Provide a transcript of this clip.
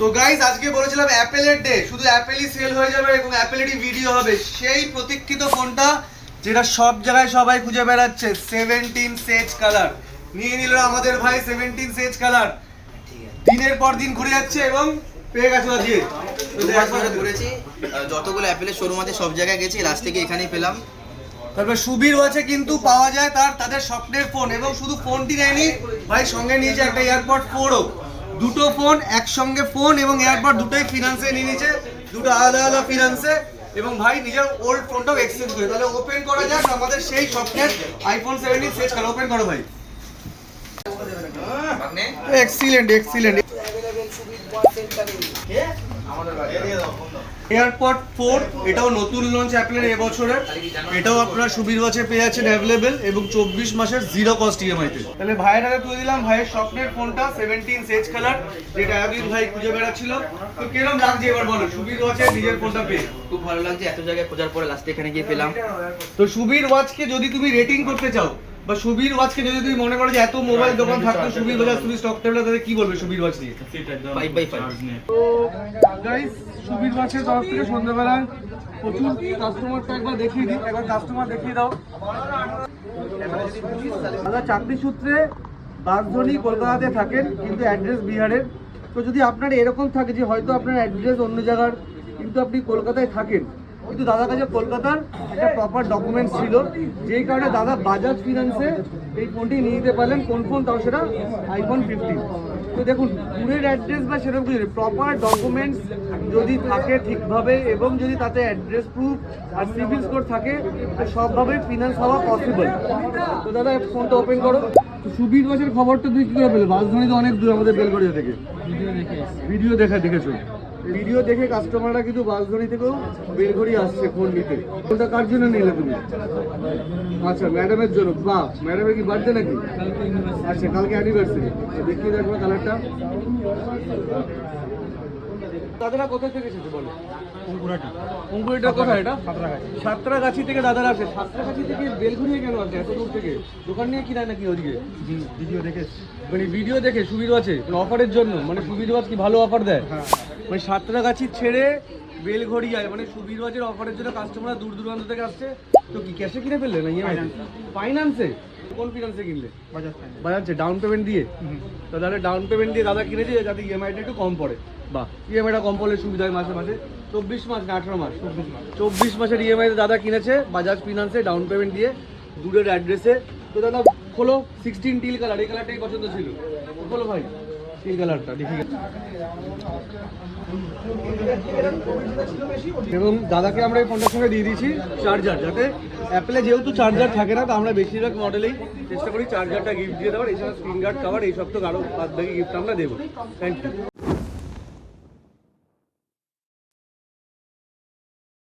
তো গাইজ আজকে বলেছিলাম অ্যাপেলের ডে শুধু অ্যাপেলই সেল হয়ে যাবে এবং অ্যাপেলেরই ভিডিও হবে। সেই প্রতীক্ষিত ফোনটা যেটা সব জায়গায় সবাই খুঁজে বেড়াচ্ছে সেভেন্টিন সেজ কালার নিয়ে নিল আমাদের ভাই সেভেন্টিন সেজ কালার দিনের পর দিন ঘুরে যাচ্ছে এবং পেয়ে গেছে আজকে ঘুরেছি যতগুলো অ্যাপেলের শোরুম আছে সব জায়গায় গেছি লাস্ট থেকে এখানেই পেলাম। তারপর সুবীর আছে কিন্তু পাওয়া যায় তার তাদের স্বপ্নের ফোন এবং শুধু ফোনটি নেয়নি ভাই সঙ্গে নিয়েছে একটা এয়ারপড ফোরও দুটো ফোন একসঙ্গে ফোন এবং এয়ারপড দুটোই ফিনান্সে নিয়ে নিয়েছে। দুটো আলাদা আলাদা ফিনান্সে এবং ভাই নিজের ওল্ড ফোনটাও এক্সচেঞ্জ করে। তাহলে ওপেন করা যাক আমাদের সেই স্বপ্নের আইফোন সেভেন্টিন সেট কার ওপেন করো ভাই। এক্সিলেন্ট এক্সিলেন্ট এয়ারপড ফোর এটাও নতুন লঞ্চ অ্যাপেলের এবছরের এটাও আপনারা সুবীর বাসে পেয়ে যাচ্ছেন অ্যাভেলেবেল এবং চব্বিশ মাসের জিরো কস্ট ইএমআইতে তাহলে ভাইয়ের হাতে তুলে দিলাম ভাইয়ের স্বপ্নের ফোনটা সেভেন্টিন সেজ কালার যেটা এতদিন ভাই খুঁজে বেড়াচ্ছিল। তো কিরম লাগছে এবার বলো সুবীর ওয়াচে নিজের ফোনটা পেয়ে? খুব ভালো লাগছে এত জায়গায় খোঁজার পরে লাস্টে এখানে গিয়ে পেলাম। তো সুবীর ওয়াচকে যদি তুমি রেটিং করতে চাও বা সুবীর ওয়াচকে যদি তুমি মনে করো যে এত মোবাইল দোকান থাকতো সুবীর বাজার সুবীর স্টক টেবিলে তাহলে কি বলবে সুবীর ওয়াচ নিয়ে? ফাইভ বাই ফাইভ তো গাইস সুবীর মাছের তরফ থেকে সন্ধ্যাবেলায় প্রচুর কাস্টমারটা একবার দেখিয়ে দিই। একবার কাস্টমার দেখিয়ে দাও। দাদা চাকরি সূত্রে বাগধনী কলকাতাতে থাকেন কিন্তু অ্যাড্রেস বিহারের। তো যদি আপনার এরকম থাকে যে হয়তো আপনার অ্যাড্রেস অন্য জায়গার কিন্তু আপনি কলকাতায় থাকেন কিন্তু দাদার কাছে কলকাতার একটা প্রপার ডকুমেন্টস ছিল। যেই কারণে দাদা বাজাজ ফিনান্সে এই ফোনটি নিয়ে নিতে পারলেন। কোন ফোন তাও সেটা আইফোন ফিফটিন তো দেখুন দূরের অ্যাড্রেস বা সেরকম কিছু প্রপার ডকুমেন্টস যদি থাকে ঠিকভাবে এবং যদি তাতে অ্যাড্রেস প্রুফ আর সিভিল স্কোর থাকে তো সবভাবে ফিনান্স হওয়া পসিবল তো দাদা ফোনটা ওপেন করো। সুবীর বাসের খবরটা তুই কি করে পেলে বাসধানী তো অনেক দূর আমাদের বেলগড়িয়া থেকে। ভিডিও দেখা দেখেছ? ভিডিও দেখে কাস্টমাররা কিন্তু বাসধানী থেকেও বেলগড়ি আসছে ফোন নিতে। ফোনটা কার জন্য নিলে তুমি? আচ্ছা ম্যাডামের জন্য। বাহ ম্যাডামের কি বার্থডে নাকি? আচ্ছা কালকে অ্যানিভার্সারি দেখিয়ে দেখব কালারটা দাদারা কোথা থেকে এসেছে বলো? অঙ্কুরিটা। কোথায় এটা? সাতরাগাছি। থেকে দাদারা আসে। সাতরাগাছি থেকে বেলঘুরিয়ে কেন আসে এত দূর থেকে? দোকান নিয়ে কিনা নাকি ওদিকে? ভিডিও দেখে মানে ভিডিও দেখে সুবিধা আছে? অফারের জন্য? মানে সুবিধা কি? ভালো অফার দেয়? মানে সাতরাগাছি ছেড়ে বেলঘড়িয়ায় মানে সুবিরবাজের অফারের জন্য কাস্টমাররা দূর দূরান্ত থেকে আসছে। তো কি ক্যাশে কিনে ফেললে না ইএমআই ফাইন্যান্সে কোন ফিনান্সে কিনলে? বাজাচ্ছে ডাউন পেমেন্ট দিয়ে? তো তাহলে ডাউন পেমেন্ট দিয়ে দাদা কিনেছে যাতে ইএমআইটা একটু কম পড়ে। বাহ ইএমআইটা কম পড়লে সুবিধা হয় মাসে মাসে। চব্বিশ মাস না আঠারো মাস? চব্বিশ মাসের ইএমআই দাদা কিনেছে বাজাজ ফিনান্সে ডাউন পেমেন্ট দিয়ে দূরের অ্যাড্রেসে তো দাদা খোলো সিক্সটিন টিল কালার এই কালারটাই পছন্দ ছিল। খোলো ভাই। কালারটা এবং দাদাকে আমরা এই ফোনটার সঙ্গে দিয়ে দিয়েছি চার্জার যাতে অ্যাপেলে যেহেতু চার্জার থাকে না, তো আমরা বেশিরভাগ মডেলেই চেষ্টা করি চার্জারটা গিফট দিয়ে দেওয়ার, এছাড়া স্ক্রিন গার্ড কাভার এই সব তো আরও বাদ বাকি গিফট আমরা দেবো। Thank you